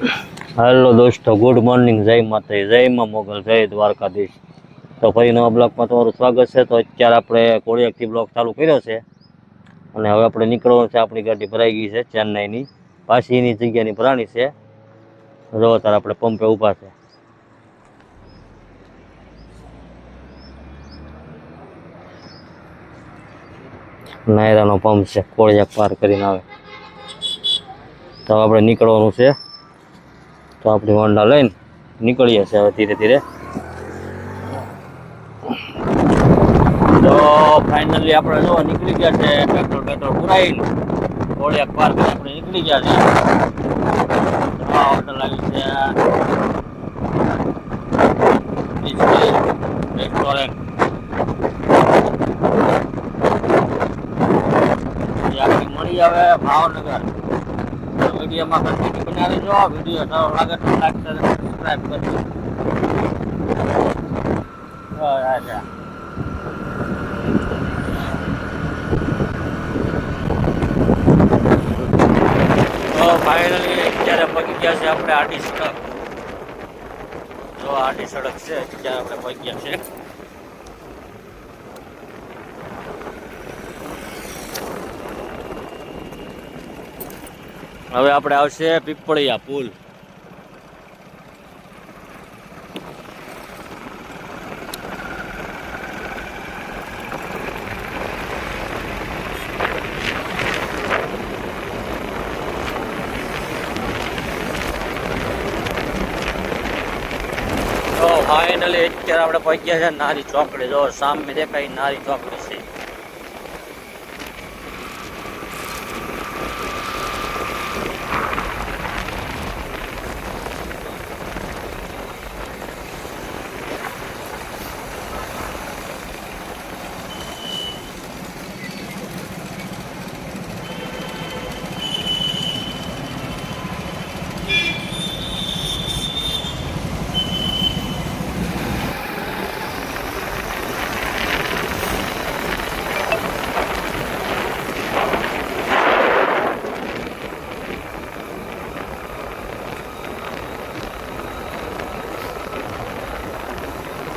Hello દોસ્તો good morning જય માતા જય માં મોગલ, જય દ્વારકાધીશ. તો ફરી નવા બ્લોકમાં તમારું સ્વાગત છે. તો અત્યારે આપણે કોળિયાકથી બ્લોક ચાલુ કર્યો છે. અને હવે આપણે નીકળવાનું છે, આપણી ગાડી ભરાઈ ગઈ છે ચેન્નાઈની. પાછી એની જગ્યાની ભરાણી છે. જો અત્યારે આપણે પંપે ઊભા છે. નાયરાનો પંપ છે, કોળિયાક પાર કરીને આવે. તો આપણે નીકળવાનું છે. તો આપણે હોન્ડા લઈને નીકળીએ છીએ હવે ધીરે ધીરે. તો ફાઇનલી આપણે જો નીકળી ગયા છે પેટ્રોલ પેટ્રોલ પુરાઈને થોડીક કરી આપણે નીકળી ગયા છે. હોટલ આવી છે. રેસ્ટોરન્ટ આપણે મળી આવે ભાવનગર. વિડીયોમાં કન્ટિન્યુ બનાવી જો વીડિયો સારો લાગે તો લાઈક શેર અને સબસ્ક્રાઇબ કરજો. તો ફાઇનલી અત્યારે પગી ગયા છે આપણે આડી સડક. જો આડી સડક છે, અત્યારે આપણે પગી ગયા છે હવે આપણે આવશે પીપળિયા પુલ. ફાઇનલી અત્યારે આપણે પહોંચ્યા છે નારી ચોકડી. જો સામે દેખાય નારી ચોકડી છે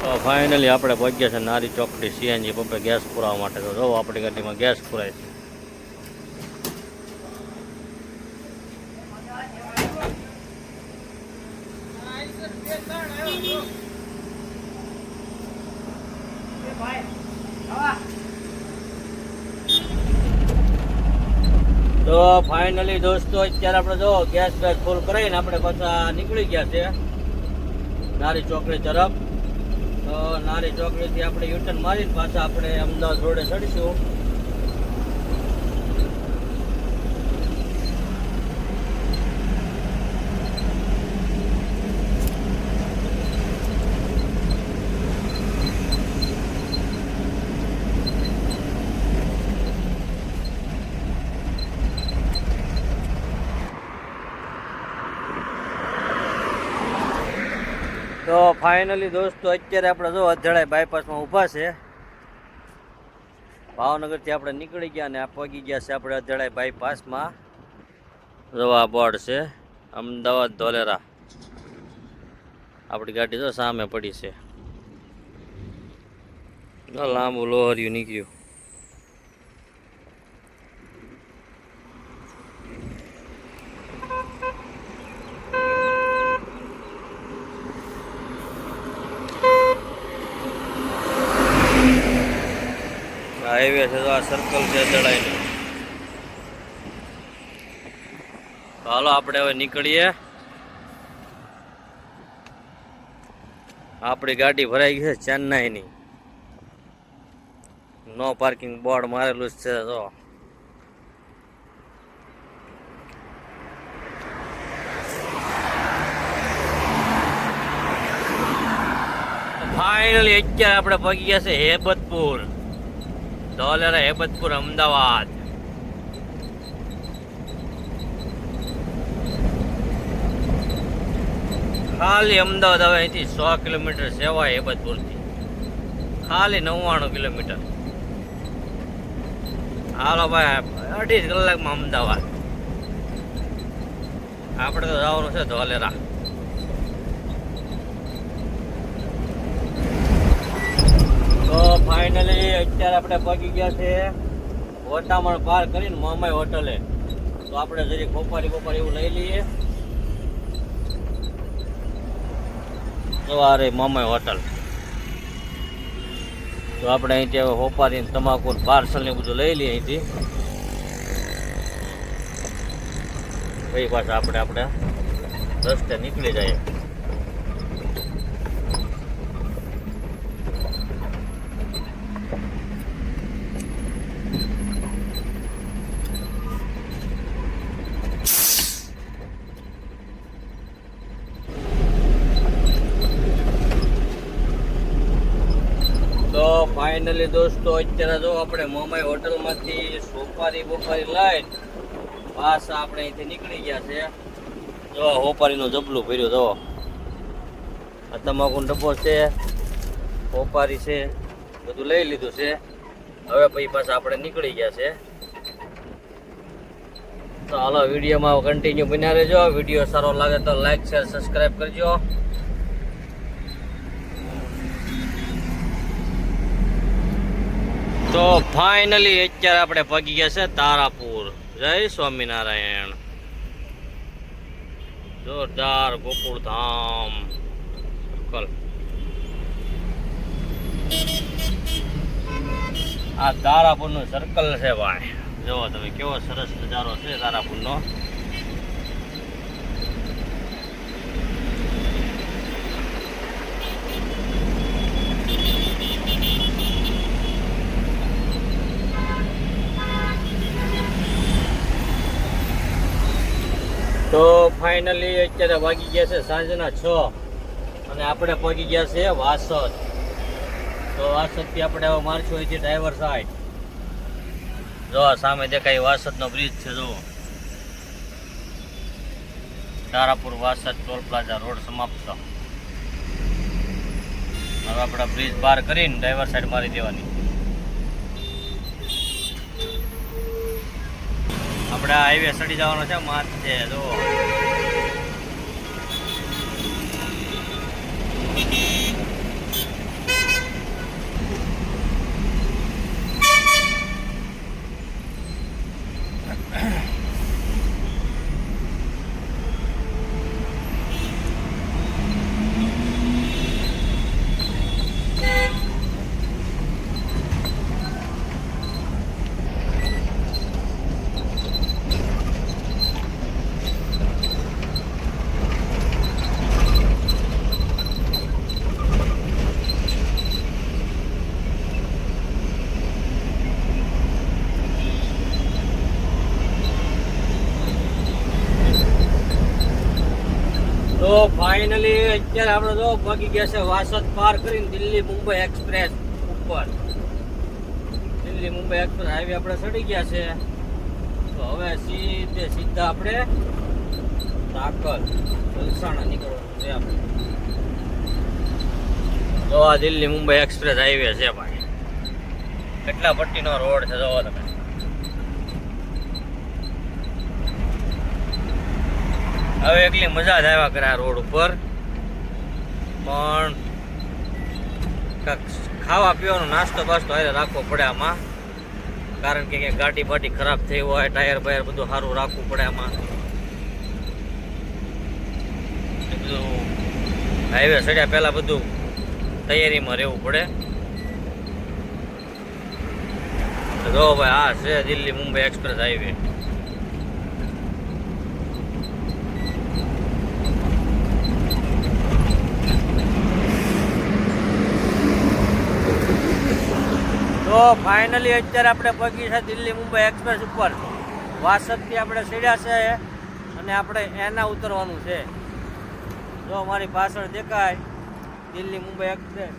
તો ફાઇનલી આપણે પહોંચ્યા છે નારી ચોકડી સીએનજી પંપે ગેસ પુરાવા માટે. તો જો આપણી ગાડીમાં ગેસ પુરાય છે. તો ફાઇનલી દોસ્તો, અત્યારે આપણે જો ગેસ બેસ ફૂલ કરાવીને આપણે પાછા નીકળી ગયા છે નારી ચોકડી તરફ. નારી ચોકડીથી આપણે યુટર્ન મારીને પાછા આપણે અમદાવાદ રોડે ચડીશું તો ફાઇનલી દોસ્તો, અત્યારે આપણે જો અધેળાઈ બાયપાસમાં ઊભા છે. ભાવનગરથી આપણે નીકળી ગયા અને પહોંચી ગયા છે આપણે અધેળાઈ બાયપાસમાં. રવા બોર્ડ છે, અમદાવાદ ધોલેરા. આપણી ગાડી તો સામે પડી છે. લાંબુ લોહર્યું નીકળ્યું હાઈવે છે તો આ સર્કલ છે દડાઈને હાલો, આપણે હવે નીકળીએ. આપણી ગાડી ભરાઈ ગઈ છે ચેન્નાઈની. નો પાર્કિંગ બોર્ડ મારેલું જ છે તો ફાઇનલી અત્યારે આપણે પગી ગયા છે હેબતપુર. ધોલેરા હેબતપુર, અમદાવાદ. ખાલી અમદાવાદ હવે અહીંથી સો કિલોમીટર સેવા હેબતપુરથી. ખાલી નવ્વાણું કિલોમીટર. હાલો ભાઈ, અઢી કલાકમાં અમદાવાદ. આપણે તો જવાનું છે ધોલેરા. તો ફાઇનલી અત્યારે આપણે પગી ગયા છે વટામણ પાર કરીને મામાઈ હોટલે. તો આપણે જરી ખોપારી બોપારી એવું લઈ લઈએ. સવારે મામાઈ હોટલ. તો આપણે અહીંથી હવે હોપારી તમાકુ પાર્સલ ને બધું લઈ લઈએ અહીંથી. પછી પાછા આપણે આપણે રસ્તે નીકળી જઈએ તો ફાઇનલી દોસ્તો, અત્યારે જો આપણે મોમાઈ હોટલમાંથી સોપારી બોપારી લઈ પાછા આપણે અહીંથી નીકળી ગયા છે. જો હોપારીનો જબલું ભર્યો, જો. આ તમાકુનો ડબ્બો છે, હોપારી છે, બધું લઈ લીધું છે. હવે પછી પાછા આપણે નીકળી ગયા છે. તો હાલો, વિડીયોમાં કન્ટિન્યુ બન્યા રહેજો. વીડિયો સારો લાગે તો લાઈક શેર સબસ્ક્રાઈબ કરજો. તો ફાઇનલી અત્યારે આપણે પગી ગયા છે તારાપુર. જય સ્વામિનારાયણ. જોરદાર ગોકુળ ધામ સર્કલ આ તારાપુરનું સર્કલ છે ભાઈ. જો તમે કેવો સરસ નજારો છે તારાપુર તો ફાઇનલી અત્યારે વાગી ગયા છે સાંજના છ અને આપણે પહોંચી ગયા છે વાસદ. તો વાસદથી આપણે હવે મારશું અહીંથી ડ્રાઈવર સાઈડ જો સામે દેખાય વાસદનો બ્રિજ છે જો Tarapur Vasad toll plaza road સમાપ્ત. હવે આપણે બ્રિજ પાર કરીને ડ્રાઈવર સાઈડ મારી દેવાની. આપણે હાઈવે સડી જવાનો છે માથે જો તો ફાઇનલી અત્યારે આપણે જો પગી ગયા છે વાસદ પાર કરીને દિલ્હી મુંબઈ એક્સપ્રેસ ઉપર. દિલ્હી મુંબઈ એક્સપ્રેસ હાઈવે આપણે ચડી ગયા છે. તો હવે સીધે સીધા આપણે તાકલ વલસાણા નીકળવાનું છે આપણે તો આ દિલ્હી મુંબઈ એક્સપ્રેસ હાઈવે છે ભાઈ. કેટલા પટ્ટીનો રોડ છે જોવો તમે. હવે એકલી મજા જ આવ્યા કરે આ રોડ ઉપર. પણ ખાવા પીવાનો નાસ્તો બાસ્તો હારે રાખવો પડે આમાં. કારણ કે ક્યાંક ગાડી બાટી ખરાબ થઈ હોય, ટાયર બાયર બધું સારું રાખવું પડે આમાં. બધું હાઈવે ચડ્યા પહેલાં બધું તૈયારીમાં રહેવું પડે. જો ભાઈ, આ છે દિલ્હી મુંબઈ એક્સપ્રેસ હાઈવે. તો ફાઇનલી અત્યારે આપણે પગી છે દિલ્હી મુંબઈ એક્સપ્રેસ ઉપર. વાસદથી આપણે સીડ્યા છે અને આપણે એના ઉતરવાનું છે. જો અમારી પાછળ દેખાય, દિલ્હી મુંબઈ એક્સપ્રેસ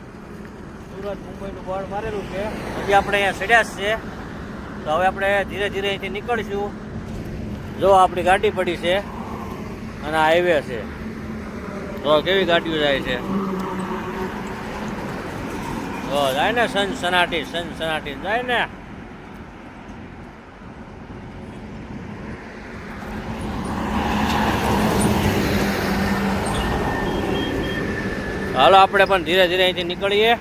સુરત મુંબઈનું બોર્ડ મારેલું છે. હજી આપણે અહીંયા સીડ્યા છે. તો હવે આપણે ધીરે ધીરે અહીંથી નીકળીશું. જો આપણી ગાડી પડી છે અને હાઈવે છે. તો કેવી ગાડીઓ જાય છે? તો જાય ને સનસનાટી સનસનાટી જાય ને. હાલો, આપણે પણ ધીરે ધીરે અહીંથી નીકળીએ.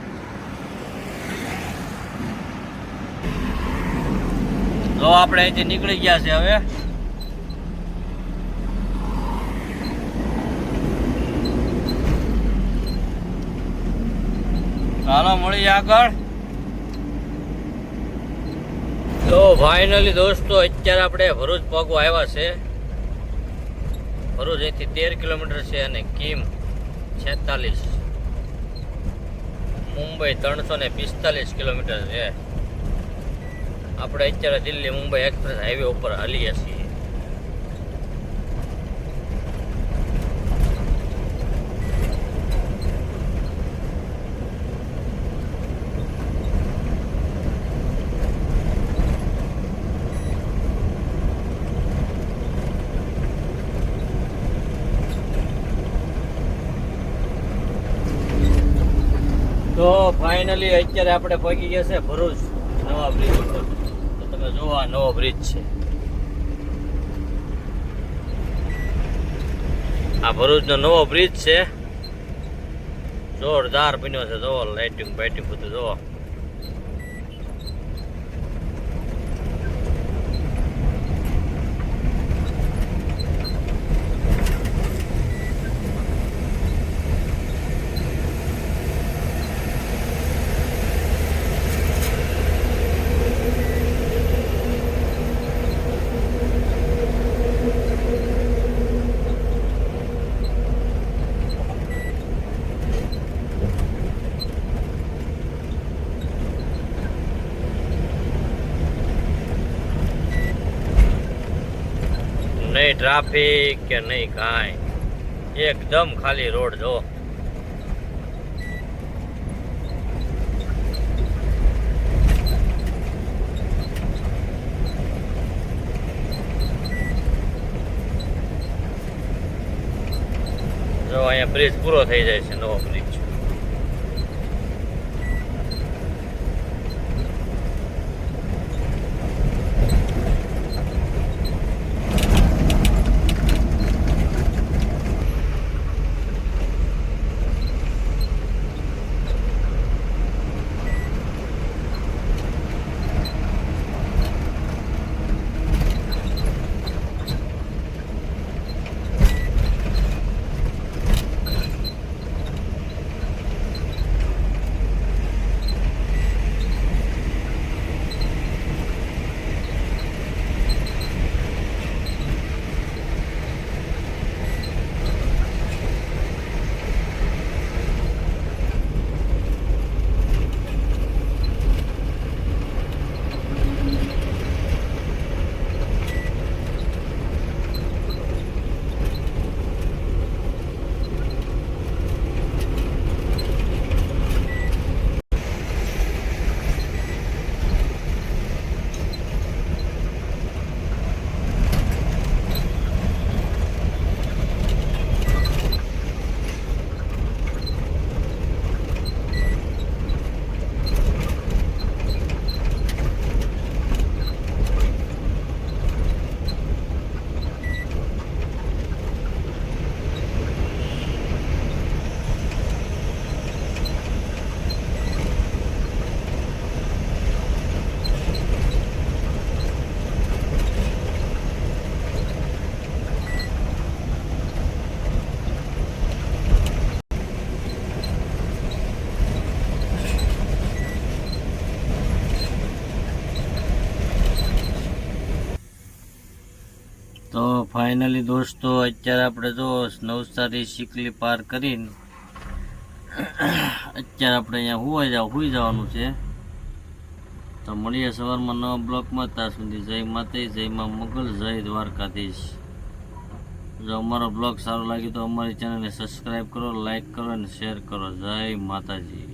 તો આપણે અહીંથી નીકળી ગયા છે હવે. ચાલો મળીએ આગળ. તો ફાઇનલી દોસ્તો, અત્યારે આપણે ભરૂચ પગો આવ્યા છે. ભરૂચ અહીંથી તેર કિલોમીટર છે અને કિમ છેતાલીસ. મુંબઈ ત્રણસો ને પિસ્તાલીસ કિલોમીટર છે. આપણે અત્યારે દિલ્હી મુંબઈ એક્સપ્રેસ હાઈવે ઉપર હાલીએ છીએ. તો ફાઇનલી અત્યારે આપણે પહોંચી ગયા છે ભરૂચ નવા બ્રિજ ઉપર. તો તમે જોવો આ નવો બ્રિજ છે. આ ભરૂચનો નવો બ્રિજ છે. જોરદાર બન્યો છે. જોવો લાઇટિંગ બાઇટિંગ બધું જોવો નહીં ટ્રાફિક કે નહીં કાંઈ. એકદમ ખાલી રોડ જો. જો અહીંયા બ્રિજ પૂરો થઈ જાય છે નવો બ્રિજ ફાઇનલી દોસ્તો, અત્યારે આપણે જો નવસારી શીકલી પાર કરીને અત્યારે આપણે અહીંયા હુવા જાવ, હુઈ જવાનું છે. તો મળીએ સવારમાં નવા બ્લોકમાં. ત્યાં સુધી જય માતે જય માં મુગલ, જય દ્વારકાધીશ. જો અમારો બ્લોગ સારો લાગ્યો તો અમારી ચેનલને સબસ્ક્રાઈબ કરો લાઈક કરો અને શેર કરો. જય માતાજી.